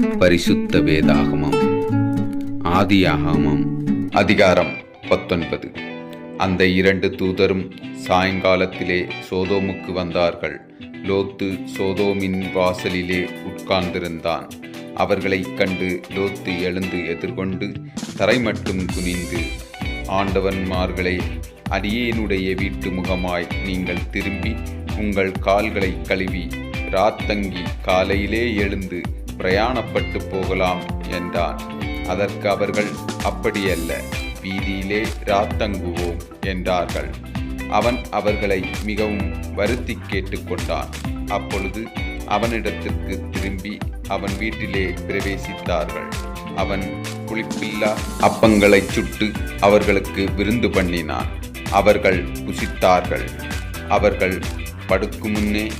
பரிசுத்த வேதாகமம். ஆதியாகமம். அதிகாரம் பத்தொன்பது. அந்த இரண்டு தூதரும் சாயங்காலத்திலே சோதோமுக்கு வந்தார்கள். லோத்து சோதோமின் வாசலிலே உட்கார்ந்திருந்தான். அவர்களைக் கண்டு லோத்து எழுந்து எதிர்கொண்டு தரை மட்டும் குனிந்து ஆண்டவன்மார்களை அடியேனுடைய வீட்டு முகமாய் நீங்கள் திரும்பி உங்கள் கால்களை கழுவி ராத்தங்கி காலையிலே எழுந்து பிரயாணப்பட்டு போகலாம் என்றான். அதற்கு அவர்கள் அப்படியல்ல வீதியிலே ராத்தங்குவோம் என்றார்கள். அவன் அவர்களை மிகவும் வருத்தி கேட்டுக்கொண்டான் அப்பொழுது அவனிடத்திற்கு திரும்பி அவன் வீட்டிலே பிரவேசித்தார்கள். அவன் புளிப்பில்லா அப்பங்களைச் சுட்டு அவர்களுக்கு விருந்து பண்ணினான். அவர்கள் புசித்தார்கள். அவர்கள் படுக்கு முன்னே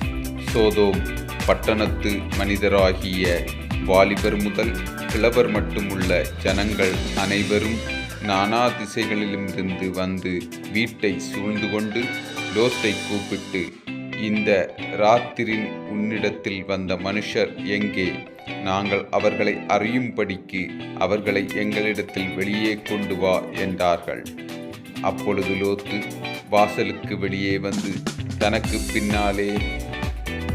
சோதோம் பட்டணத்து மனிதராகிய வாலிபர் முதல் கிழவர் மட்டுமுள்ள ஜனங்கள் அனைவரும் நானா திசைகளிலுமிருந்து வந்து வீட்டை சூழ்ந்து கொண்டு லோத்தை கூப்பிட்டு இந்த ராத்திரின் உன்னிடத்தில் வந்த மனுஷர் எங்கே? நாங்கள் அவர்களை அறியும்படிக்கு அவர்களை எங்களிடத்தில் வெளியே கொண்டு வா என்றார்கள். அப்பொழுது லோத்து வாசலுக்கு வெளியே வந்து தனக்கு பின்னாலே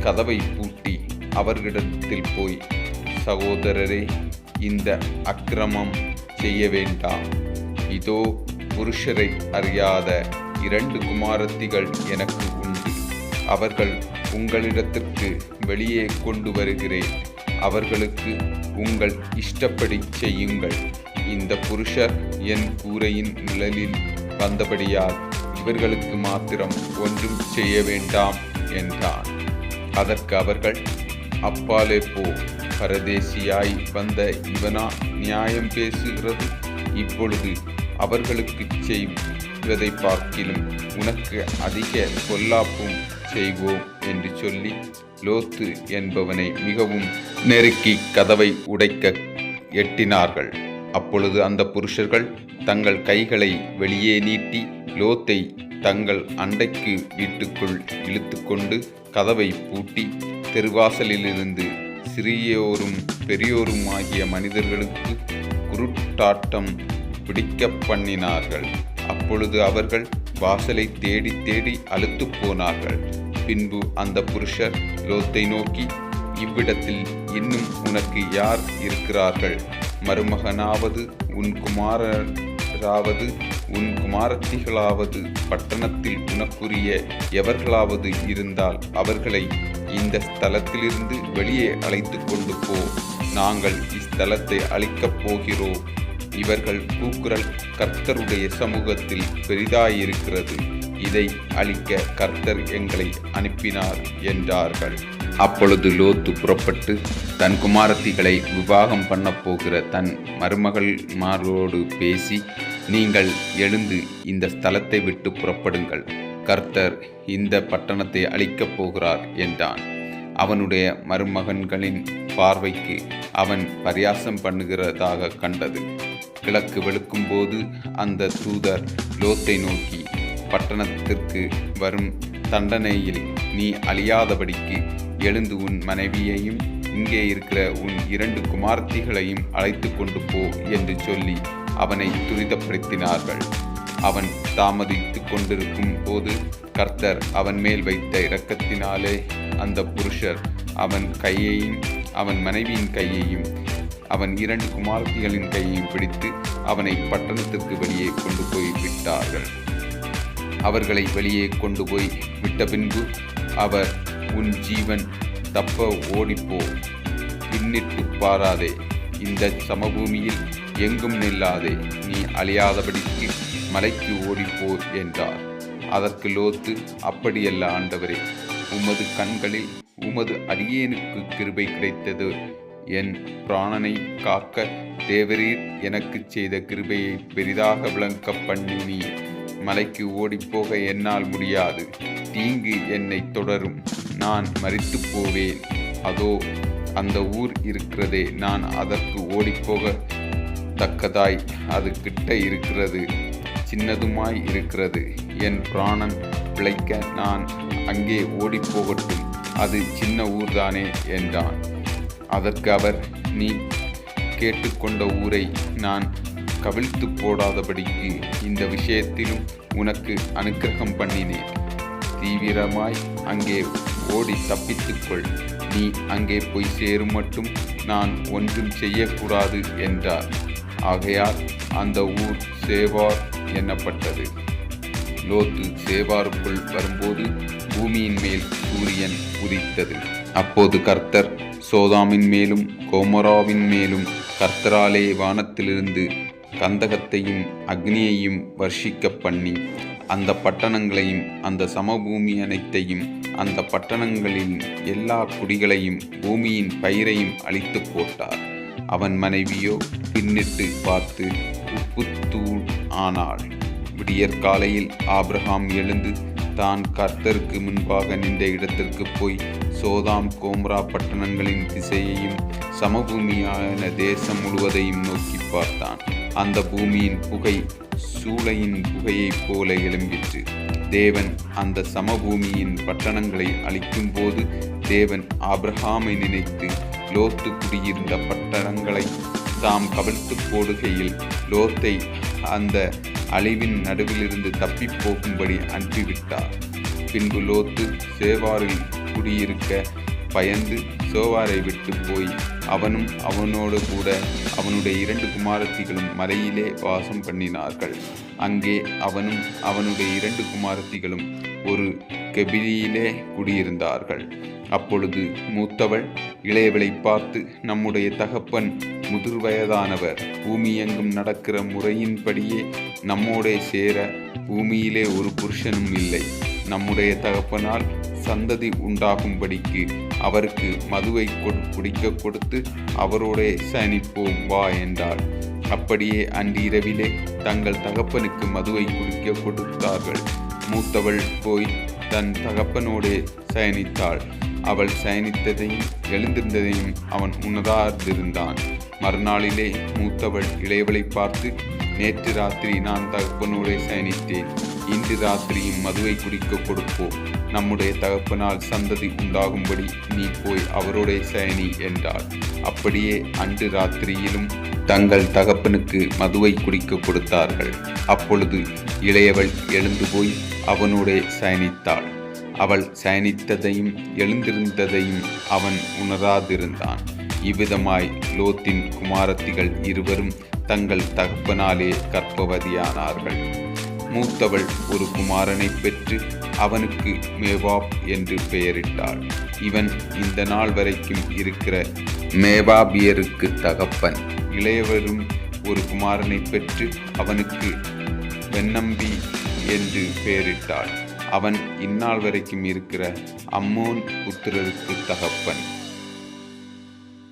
கதவை அவர்களிடத்தில் போய் சகோதரரே இந்த அக்கிரமம் செய்ய வேண்டாம் இதோ புருஷரை அறியாத இரண்டு குமாரத்திகள் எனக்கு உண்டு. அவர்கள் உங்களிடத்திற்கு வெளியே கொண்டு வருகிறேன். அவர்களுக்கு உங்கள் இஷ்டப்படி செய்யுங்கள். இந்த புருஷர் என் கூரையின் நிழலில் வந்தபடியால் இவர்களுக்கு மாத்திரம் ஒன்றும் செய்ய வேண்டாம் என்றான். அதற்கு அவர்கள் அப்பாலே போ. பரதேசியாய் வந்த இவனா நியாயம் பேசுகிறது? இப்பொழுது அவர்களுக்கு செய்வதை பார்க்கிலும் உனக்கு அதிக பொல்லாப்பும் செய்வோம் என்று சொல்லி லோத்து என்பவனை மிகவும் நெருக்கி கதவை உடைக்க எட்டினார்கள். அப்பொழுது அந்த புருஷர்கள் தங்கள் கைகளை வெளியே நீட்டி லோத்தை தங்கள் அண்டைக்கு வீட்டுக்குள் இழுத்துக்கொண்டு கதவை பூட்டி தெருவாசலிலிருந்து சிறியோரும் பெரியோரும் ஆகிய மனிதர்களுக்கு குருட்டாட்டம் பிடிக்க பண்ணினார்கள். அப்பொழுது அவர்கள் வாசலை தேடி தேடி அழுத்து போனார்கள். பின்பு அந்த புருஷர் லோத்தை நோக்கி இவ்விடத்தில் இன்னும் உனக்கு யார் இருக்கிறார்கள்? மருமகனாவது உன் குமாரராவது உன் குமாரத்திகளாவது பட்டணத்தில் உனக்குரிய எவர்களாவது இருந்தால் அவர்களை இந்த ஸ்தலத்திலிருந்து வெளியே அழைத்து கொண்டு போ. நாங்கள் இஸ்தலத்தை அழிக்கப் போகிறோம். இவர்கள் கூக்குரல் கர்த்தருடைய சமூகத்தில் பெரிதாயிருக்கிறது. இதை அழிக்க கர்த்தர் எங்களை அனுப்பினார் என்றார்கள். அப்பொழுது லோத்து புறப்பட்டு தன் குமாரத்திகளை விவாகம் பண்ணப் போகிற தன் மருமகள்மாரோடு பேசி நீங்கள் எழுந்து இந்த ஸ்தலத்தை விட்டு புறப்படுங்கள். கர்த்தர் இந்த பட்டணத்தை அழிக்கப் போகிறார் என்றான். அவனுடைய மருமகன்களின் பார்வைக்கு அவன் பரியாசம் பண்ணுகிறதாக கண்டது. கிழக்கு வெளுக்கும்போது அந்த தூதர் லோத்தை நோக்கி பட்டணத்திற்கு வரும் தண்டனையில் நீ அழியாதபடிக்கு எழுந்து உன் மனைவியையும் இங்கே இருக்கிற உன் இரண்டு குமார்த்திகளையும் அழைத்து கொண்டு போ என்று சொல்லி அவனை துரிதப்படுத்தினார்கள். அவன் தாமதித்து கொண்டிருக்கும் போது கர்த்தர் அவன் மேல் வைத்த இரக்கத்தினாலே அந்த புருஷர் அவன் கையையும் அவன் மனைவியின் கையையும் அவன் இரண்டு குமாரத்திகளின் கையையும் பிடித்து அவனை பட்டணத்திற்கு வெளியே கொண்டு போய் விட்டார்கள். அவர்களை வெளியே கொண்டு போய் விட்ட பின்பு அவர் உன் ஜீவன் தப்ப ஓடிப்போ பின்னிட்டு பாராதே. இந்த சமபூமியில் எங்கும் நில்லாதே. நீ அழியாதபடிக்கு மலைக்கு ஓடிப்போர் என்றார். அதற்கு லோத்து அப்படியல்ல ஆண்டவரே உமது கண்களில் உமது அடியேனுக்கு கிருபை கிடைத்தது. என் பிராணனை காக்க தேவரீர் எனக்கு செய்த கிருபையை பெரிதாக விளங்க பண்ணி நீ மலைக்கு ஓடிப்போக என்னால் முடியாது. தீங்கு என்னை தொடரும். நான் மறித்து போவேன். அதோ அந்த ஊர் இருக்கிறதே. நான் அதற்கு ஓடிப்போக தக்கதாய் அது கிட்ட இருக்கிறது. சின்னதுமாய் இருக்கிறது. என் பிராணன் பிழைக்க நான் அங்கே ஓடிப்போகட்டும். அது சின்ன ஊர்தானே என்றான். அதற்கு அவர் நீ கேட்டுக்கொண்ட ஊரை நான் கவிழ்த்து போடாதபடிக்கு இந்த விஷயத்திலும் உனக்கு அனுக்கிரகம் பண்ணினேன். தீவிரமாய் அங்கே ஓடி தப்பித்துக்கொள் நீ அங்கே போய் சேரும் மட்டும் நான் ஒன்றும் செய்யக்கூடாது என்றார். ஆகையால் அந்த ஊர் சேவார் எண்ணப்பட்டது. லோத்து சேவாருக்குள் வரும்போது பூமியின் மேல் சூரியன் உதித்தது. அப்போது கர்த்தர் சோதாமின் மேலும் கோமராவின் மேலும் கர்த்தராலே வானத்திலிருந்து கந்தகத்தையும் அக்னியையும் வர்ஷிக்க பண்ணி அந்த பட்டணங்களையும் அந்த சமபூமி அனைத்தையும் அந்த பட்டணங்களின் எல்லா குடிகளையும் பூமியின் பயிரையும் அழித்து போட்டார். அவன் மனைவியோ பின்னிட்டு பார்த்து உப்புத்தூள் ஆனாள். விடியற்காலையில் ஆப்ரஹாம் எழுந்து தான் கர்த்தருக்கு முன்பாக நின்ற இடத்திற்கு போய் சோதாம் கோம்ரா பட்டணங்களின் திசையையும் சமபூமியான தேசம் முழுவதையும் நோக்கி பார்த்தான். அந்த பூமியின் புகை சூளையின் புகையைப் போல எழும்பிற்று. தேவன் அந்த சமபூமியின் பட்டணங்களை அழிக்கும்போது தேவன் ஆப்ரஹாமை நினைத்து லோத்து குடியிருந்த பட்டணங்களை தாம் கவிழ்த்து போடுகையில் லோத்தை அந்த அழிவின் நடுவிலிருந்து தப்பிப் போகும்படி அனுப்பிவிட்டார். பின்பு லோத்து சேவாரில் குடியிருக்க பயந்து சோவாரை விட்டு போய் அவனும் அவனோடு கூட அவனுடைய இரண்டு குமாரத்திகளும் மலையிலே வாசம் பண்ணினார்கள். அங்கே அவனும் அவனுடைய இரண்டு குமாரத்திகளும் ஒரு கெபிரியிலே குடியிருந்தார்கள். அப்பொழுது மூத்தவள் இளையவளை பார்த்து நம்முடைய தகப்பன் முதிர் வயதானவர் பூமியெங்கும் நடக்கிற முறையின்படியே நம்மோடே சேர பூமியிலே ஒரு புருஷனும் இல்லை. நம்முடைய தகப்பனால் சந்ததி உண்டாகும்படிக்கு அவருக்கு மதுவை குடிக்க கொடுத்து அவரோடே சயனிப்போம் வா என்றாள். அப்படியே அன்றிரவிலே தங்கள் தகப்பனுக்கு மதுவை குடிக்க கொடுத்தார்கள். மூத்தவள் போய் தன் தகப்பனோடே சயனித்தாள். அவள் சயனித்ததையும் எழுந்திருந்ததையும் அவன் உணராதிருந்தான் மறுநாளிலே மூத்தவள் இளையவளை பார்த்து நேற்று ராத்திரி நான் தகப்பனோடே சயனித்தேன். இன்று ராத்திரியும் மதுவை குடிக்க கொடுப்போம் நம்முடைய தகப்பனால் சந்ததி உண்டாகும்படி நீ போய் அவரோடே சயனி என்றார் அப்படியே அன்று ராத்திரியிலும் தங்கள் தகப்பனுக்கு மதுவை குடிக்க கொடுத்தார்கள். அப்பொழுது இளையவள் எழுந்து போய் அவனோடே சயனித்தாள். அவள் சயனித்ததையும் எழுந்திருந்ததையும் அவன் உணராதிருந்தான். இவ்விதமாய் லோத்தின் குமாரத்திகள் இருவரும் தங்கள் தகப்பனாலே கற்பவதியானார்கள் மூத்தவள் ஒரு குமாரனை பெற்று அவனுக்கு மேவாப் என்று பெயரிட்டாள். இவன் இந்த நாள் வரைக்கும் இருக்கிற மேவாபியருக்கு தகப்பன். இளையவரும் ஒரு குமாரனை பெற்று அவனுக்கு வெண்ணம்பி என்று பெயரிட்டாள். அவன் இந்நாள் வரைக்கும் இருக்கிற அம்மோன் புத்திரருக்கு தகப்பன்.